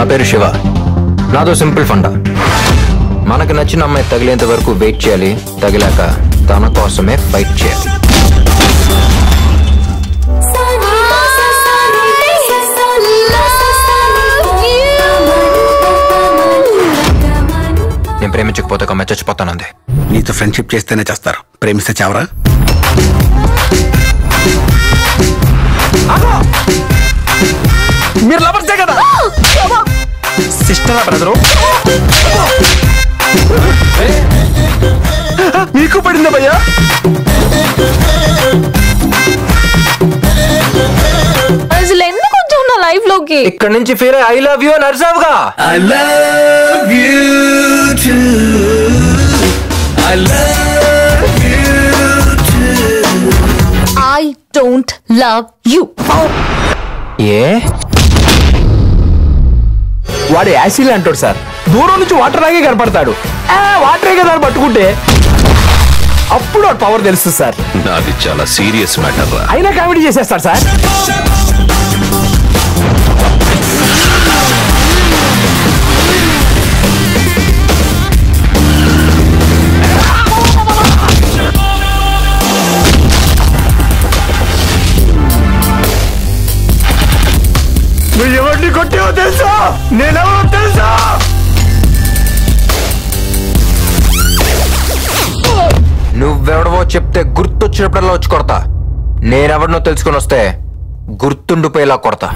నా పేరు శివ. నాదో సింపుల్ ఫండా. మనకు నచ్చిన అమ్మాయి తగిలేంత వరకు వెయిట్ చేయాలి. తగిలాక తన కోసమే ఫైట్ చేయాలి. నేను ప్రేమించకపోతే ఒక అమ్మాయి చచ్చిపోతానంది. నీతో ఫ్రెండ్షిప్ చేస్తేనే చేస్తారు. ప్రేమిస్తే చావరా? మీరు లవర్సే కదా? సిస్టరా బ్రదరు? మీకు పడిందా భయ్యా? అసలు ఎందుకు వచ్చావు నా లైఫ్లోకి? ఇక్కడ నుంచి ఫీల్ ఐ లవ్ యూ అని అరిసావుగా? ఐ డోంట్ లవ్ యూ ఏ? వాడు యాసిల్ అంటాడు సార్. దూరం నుంచి వాటర్ లాగే కనపడతాడు. వాటరే కదా పట్టుకుంటే అప్పుడు పవర్ తెలుస్తుంది సార్. నాది చాలా సీరియస్ మ్యాటర్ అయినా కామెడీ చేసేస్తాడు సార్. నువ్వు ఎవరిని కొట్టేవో తెలుసా? నేనెవరో తెలుసా? నువ్వెవడవో చెప్తే గుర్తొచ్చినప్పుడల్లా వచ్చి కొడతా. నేనెవడినో తెలుసుకొని వస్తే గుర్తుండిపోయేలా కొడతా.